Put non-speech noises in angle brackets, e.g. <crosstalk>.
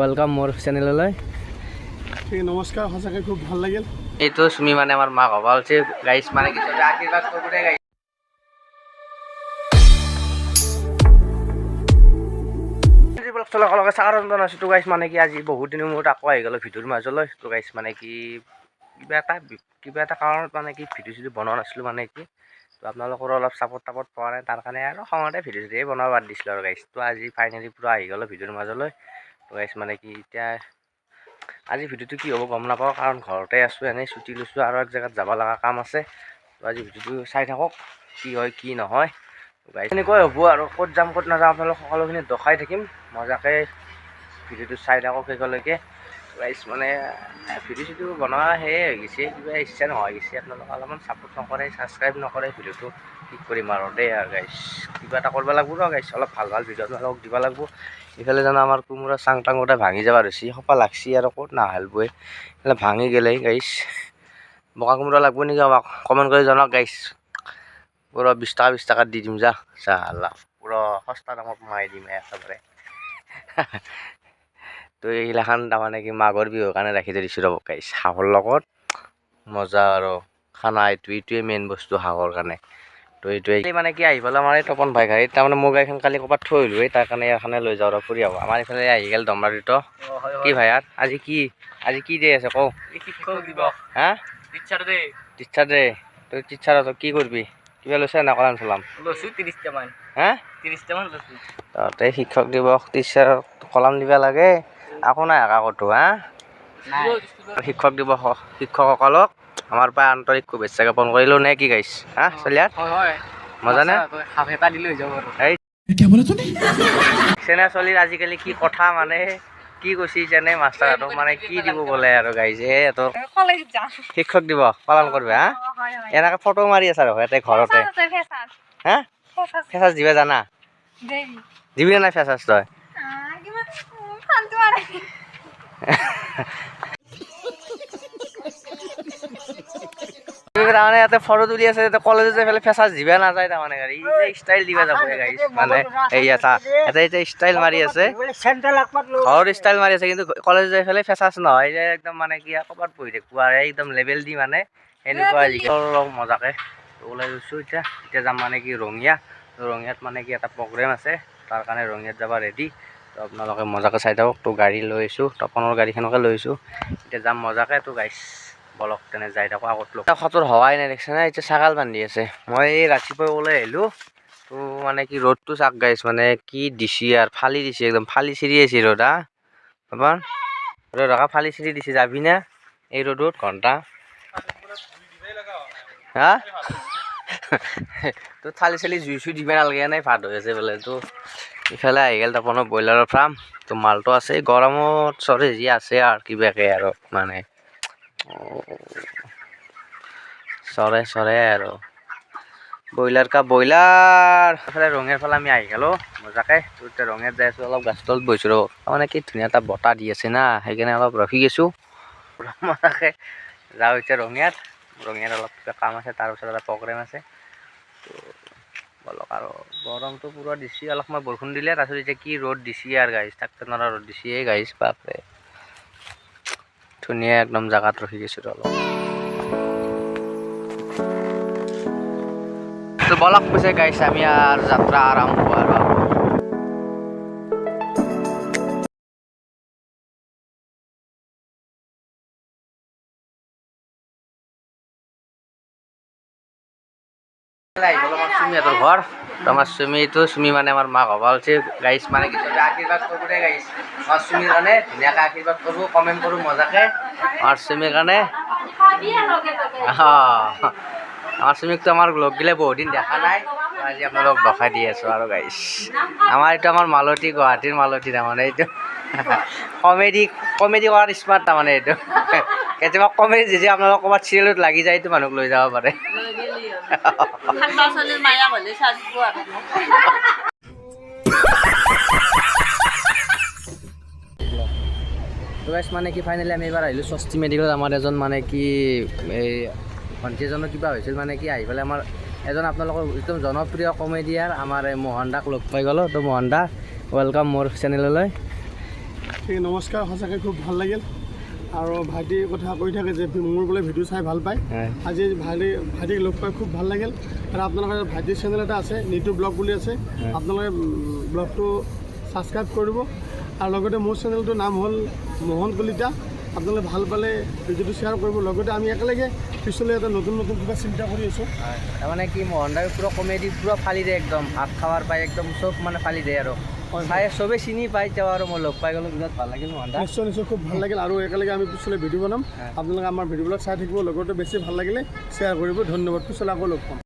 Welcome মোৰ চেনেললৈ ঠিক নমস্কাৰ সঁচাকৈ খুব ভালো লাগিল। এইটো চুমি মানে আমাৰ মাক হ'ব হৈছে গাইছ মানে কি চবে আশীৰ্বাদ কৰিব দে গাইছ লগে চাকাৰঞ্জন আছোঁ। তো গাইছ মানে কি আজি বহুত দিনৰ মূৰত আকৌ আহি গ'লোঁ ভিডিঅ'ৰ মাজলৈ। তো গাইছ মানে কি কিবা এটা কিবা এটা কাৰণত মানে কি ভিডিঅ' চিডিঅ' বনোৱা নাছিলোঁ মানে কি। তো আপোনালোকৰো অলপ ছাপৰ্ট টাপৰ্ট পোৱা নাই তাৰ কাৰণে আৰু খঙতে ভিডিঅ' চিডিঅ'ই বনাব বাদ দিছিলোঁ আৰু গাইছ তো আজি ফাইনেলি পূৰা আহি গ'লোঁ ভিডিঅ'ৰ মাজলৈ। গাইছ মানে কি এতিয়া আজি ভিডিঅ'টো কি হ'ব গম নাপাওঁ কাৰণ ঘৰতে আছোঁ এনেই ছুটি লৈছোঁ আৰু এক জেগাত যাব লগা কাম আছে। তো আজি ভিডিঅ'টো চাই থাকক কি হয় কি নহয়। গাইছ এনেকৈ হ'ব আৰু ক'ত যাম ক'ত নাযাম আপোনালোক সকলোখিনি দেখাই থাকিম। মজাকৈ ভিডিঅ'টো চাই থাকক শেষলৈকে গাইছ মানে ভিডিঅ' চিডিঅ' বনোৱা সেয়ে হৈ গৈছে, কিবা ইচ্ছা নোহোৱা হৈ গৈছে, আপোনালোকে অলপমান ছাপোৰ্ট নকৰে ছাবস্ক্ৰাইব নকৰে, ভিডিঅ'টো কি কৰিম আৰু দেই আৰু গাইছ কিবা এটা কৰিব লাগিব ন গাইছ অলপ ভালো ভালো ভিডিঅ' আপোনালোকক দিব লাগিব। ইফালে জানো আমাৰ কোমোৰা চাং টাং ভাঙি যাব ধৰিছে, সপা লাগছি আৰু ক'ত নাহাল বৈ এইফালে ভাঙি গ'লে গাইছ বগা কোমোৰা লাগব নেকি আমাক? কমেণ্ট কৰি জনাওক গাইছ পুৰা বিছ টকা বিছ টকাত দি দিম যা। চালা পুৰা সস্তা দামত মাৰি দিম একেবাৰে। <laughs> তো এইগিলাখান তাৰমানে কি মাঘৰ বিহুৰ কাৰণে ৰাখি থৈ দিছোঁ ৰ'ব গাইছ হাঁহৰ লগত মজা আৰু খানা এইটো এইটোৱে মেইন বস্তু হাঁহৰ কাৰণে। তো এইটোৱে এই মানে কি আহি পেলাই আমাৰ এই তপন ভাই গাড়ীত তাৰমানে মোৰ গাড়ীখন কালি ক'ৰবাত থৈ আহিলোঁ তাৰ কাৰণে এখানে লৈ যাওঁ আৰু ফুৰি আহোঁ। আমাৰ এইফালে আহি গ'ল দমৰাদিত কি ভাই ইয়াত? আজি কি আজি কি ডে আছে কওঁ? হা? টিচাৰ ডে টিচাৰ ডে তই টিচাৰ তই কি কৰিবি? কিবা লৈছে না কলাম চলাম? লৈছোঁ ত্ৰিছটামান হা? ত্ৰিছটামান লৈছোঁ। তহঁতে শিক্ষক দিৱস টিচাৰ কলাম দিবা লাগে। একো নাই একা ক'তো হা? শিক্ষক দিৱস শিক্ষকসকলক। আমাৰ পৰা আন্তৰিক শুভেচ্ছা জ্ঞাপন কৰিলোঁ নে কি গাইছ? হা চলিয়াত হয় হয়। মজা নে? চেনে চলিৰ আজিকালি কি কথা মানে? কি কৈছি যেনে মাষ্টাৰহঁতক মানে কি দিব বোলে আৰু গাইছে? সিহঁতৰ শিক্ষক দিৱস পালন কৰিবা হা? হয় হয়। ফটো মাৰি আছা আৰু ইয়াতে ঘৰতে। হা? ফেচাচ দিবা জানা? দিবি নে নাই ফেচাচ তই? তাৰমানে ইয়াতে ফটো তুলি আছে কলেজত যাই পেলাই ফেচাচ দিবা নাযায় দিবা যাব মানে এই এটা এটা আছে। ঘৰৰ ষ্টাইল মাৰি আছে, কিন্তু কলেজ যাই পেলাই ফেচাচ নহয় যে একদম মানে কি ক'ৰবাত বহি থাকোঁ একদম লেভেল দি মানে এনেকুৱা অলপ মজাকৈ ওলাই গৈছোঁ এতিয়া এতিয়া যাম মানে কি ৰঙিয়া, ৰঙিয়াত মানে কি এটা প্ৰগ্ৰেম আছে, তাৰ কাৰণে ৰঙিয়াত যাব ৰেডি তো আপোনালোকে মজাকৈ চাই থাকক, তো গাড়ী লৈ আহিছোঁ তপনৰ গাড়ীখনকে লৈ আহিছোঁ এতিয়া যাম মজাকৈ, তো গাইছ বলক তেনে যাই থাকোঁ, আগত লোক খতৰ হোৱাই নাই, দেখিছে না এতিয়া ছাগাল বান্ধি আছে। মই এই ৰাতিপুৱাই ওলাই আহিলোঁ। তো মানে কি ৰ'দটো চাক গাইছ মানে কি দিছে আৰু ফালি দিছে, একদম ফালি চিৰি আছে ৰ'দ, হা? বাবা ৰ'দ ফালি চিৰি দিছে, যাবি না? এই ৰ'দত, ঘণ্টা। হা? তো থালি চালি জুই চুই দিব নালাগে নাই ভাত হৈ আছে বোলে, তো। ইফালে আহি গ'ল তপনৰ ব্ৰইলাৰৰ ফাৰ্ম তো মালটো আছে, গৰমত, চৰে, যি আছে আৰু কিবাকে আৰু মানে চৰে চৰে আৰু। ব্ৰইলাৰ কা, ব্ৰইলাৰ এইফালে ৰঙিয়াৰ ফালে আমি আহি গ'লোঁ, মজাকৈ এতিয়া ৰঙিয়াত যাই আছোঁ, অলপ গাছ তলত বহিছোঁ ৰ'ব, তাৰমানে কি ধুনীয়া এটা বতাহ দি আছে না, সেইকাৰণে অলপ ৰখি গৈছোঁ। মজাকৈ, যাওঁ এতিয়া ৰঙিয়াত ৰঙিয়াত অলপ কিবা কাম আছে তাৰপিছত এটা প্ৰগ্ৰেম আছে। বলক আর গৰমটো পূৰা দিছে অলপ সময় বৰষুণ দিলে, তাৰপিছত এতিয়া কি ৰ'দ দিছে আৰু গাইছ থাকতে নৰা ৰ'দ দিছিয়ে গাইছ বাপৰে। ধুনীয়া একদম জেগাত ৰখি গৈছোঁ অলপ। বলক পিছে গাইছ আমি আর যাত্রা আরম্ভ আর সুমিহঁতৰ ঘৰ তো আমাৰ চুমিটো চুমি মানে আমাৰ মাক হ'ব হৈছে গাইছ মানে কি চবে আশীৰ্বাদ কৰিব দে গাইছ আমাৰ চুমিৰ কাৰণে ধুনীয়াকৈ আশীৰ্বাদ কৰিব কমেণ্ট কৰোঁ মজাকৈ। আমাৰ চুমিৰ কাৰণে অঁ আমাৰ চুমিকটো লগ গিলে বহুত দিন দেখা নাই। আজি আপোনালোকক দেখাই দি আছোঁ আৰু গাইছ আমাৰ এইটো আমাৰ মালতী, গুৱাহাটীৰ মালতী তাৰমানে এইটো। কমেডি কমেডি কৰাৰ স্মাৰ্ট তাৰমানে এইটো। কেতিয়াবা কমেডি যদি আপোনালোক ক'ৰবাত চিৰিয়েলত লাগি যায় এইটো মানুহক লৈ যাব পাৰে। <laughs> মানে কি ফাইনেলি আমি এবাৰ আহিলোঁ স্বস্তি মেডিকেলত আমাৰ এজন মানে কি এই ভণ্টি এজনৰ কিবা হৈছিল মানে কি আহি পেলাই আমাৰ এজন আপোনালোকৰ একদম জনপ্ৰিয় কমেডিয়াৰ আমাৰ এই মোহন লগ পাই গ'লোঁ। তো মোহন দা ৱেলকাম মোৰ চেনেললৈ ঠিক নমস্কাৰ সঁচাকৈ খুব ভালো লাগিল। আৰু ভাইটিৰ কথা কৈ থাকে যে মোৰ বোলে ভিডিঅ' চাই ভালো পায়। আজি ভাইটি ভাইটিক লগ পাই খুব ভালো লাগিল। আৰু আপোনালোকৰ ভাইটিৰ চেনেল এটা আছে নিতু ব্লগ বুলি আছে। আপোনালোকে ব্লগটো ছাবস্ক্ৰাইব কৰিব আৰু লগতে মোৰ চেনেলটোৰ নাম হ'ল মোহন কলিতা। আপোনালোকে ভালো পালে ভিডিঅ'টো শ্বেয়াৰ কৰিব। লগতে আমি একেলগে পিছলৈ এটা নতুন নতুন কিবা চিন্তা কৰি আছোঁ। তাৰমানে কি মোহন দাই পুৰা কমেডি পুৰা ফালি দিয়ে একদম। ভাত খাৱাৰ পাই একদম চব মানে ফালি দিয়ে আৰু। চাই চবেই চিনি পাই তেওঁ আৰু মই লগ পাই গ'লোঁ বিৰাট ভালো লাগিল মহান্দা নিশ্চয় নিশ্চয় খুব ভালো লাগিল। আৰু একেলগে আমি পিছলৈ ভিডিঅ' বনাম। আপোনালোকে আমাৰ ভিডিঅ'বিলাক চাই থাকিব লগতে বেছি ভালো লাগিলে শ্বেয়াৰ কৰিব। ধন্যবাদ। পিছলৈ আকৌ লগ পাম।